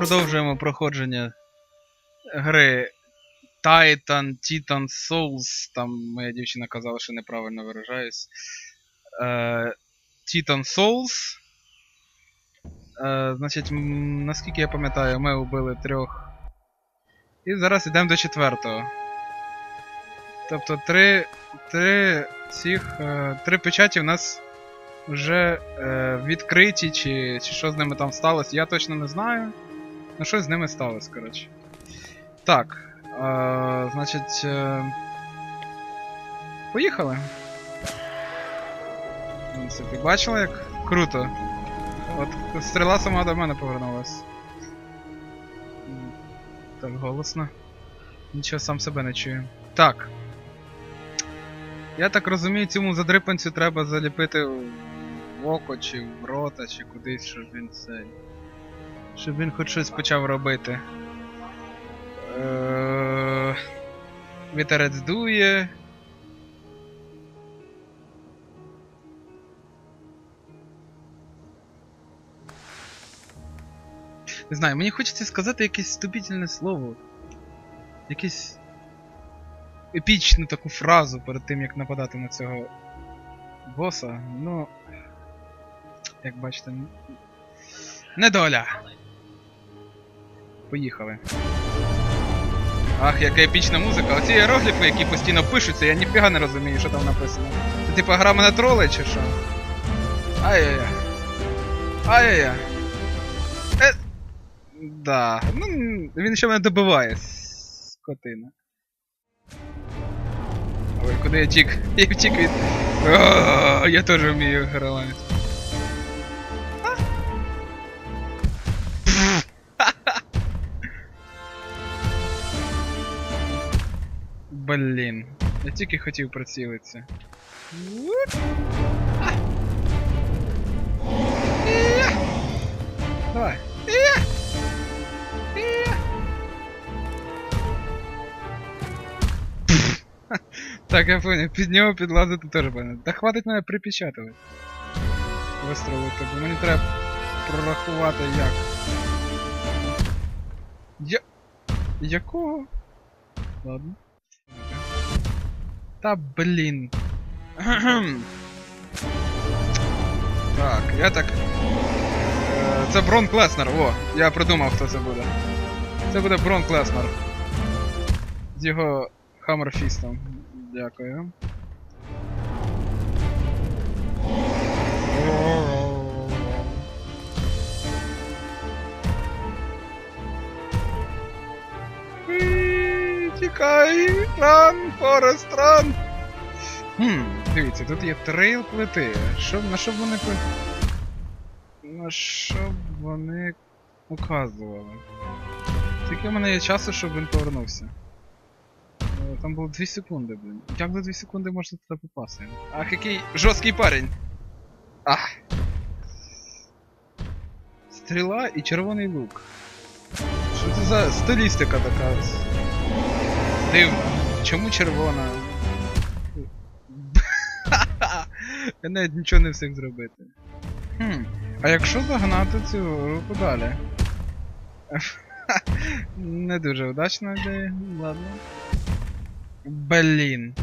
продовжуємо проходження гри Titan, Titan Souls. Там моя дівчина казала, що неправильно виражаюсь. Е, Titan Souls. Е, значить, наскільки я пам'ятаю, ми убили трьох. І зараз йдемо до четвертого. Тобто три, три цих. Е, три печаті в нас вже е, відкриті, чи, чи що з ними там сталося, я точно не знаю. Ну що з ними сталося, коротше. Так. Е, значить. Е, поїхали. В принципі, бачили, як круто. От стріла сама до мене повернулась. Так голосно. Нічого сам себе не чую. Так. Я так розумію, цьому задрипанцю треба заліпити в око чи в рота, чи кудись, щоб він цей. Щоб він хоч щось почав робити. Е, Вітерець дує. Не знаю, мені хочеться сказати якесь вступительне слово. Якесь епічну таку фразу перед тим, як нападати на цього боса. Ну. Як бачите. Недоля. Поїхали. Ах, яка епічна музика. Оці іерогліфи, які постійно пишуться, я ніфіга не розумію, що там написано. Це типа гра мене тролей чи що? Ай-яй-яй. Ай-яй-яй. Е... Да. Ну, він ще мене добиває, скотина. Ой, куди я тік? Я втік від. Я теж вмію грати. Блін. Я тільки хотів прицілитися. Давай. Так, я понял, під нього підлазити теж мене. Та хватить мене припечатувати. Вистрелити, бо мені треба прорахувати як. Я. Якого? Ладно. Та блін. так, я так. Е, Це Брон Клеснер, о, я придумав, хто це буде. Це буде Брон Клеснер. З його Хаммерфістом. Дякую. Тікай! Ран, Форест, ран! Хм, дивіться, тут є три плити. Що, на що б вони На що б вони указували? Скільки в мене є часу, щоб він повернувся? Е, Там було 2 секунди, блін. Як за 2 секунди можна туди попасти? Ах, який жорсткий парень! Ах! Стріла і червоний лук. Що це за стилістика така? Дивно. Чому червона? Я навіть нічого не встиг зробити. Хм. А якщо загнати цю руку далі? Не дуже удачна ідея, ладно. Блін.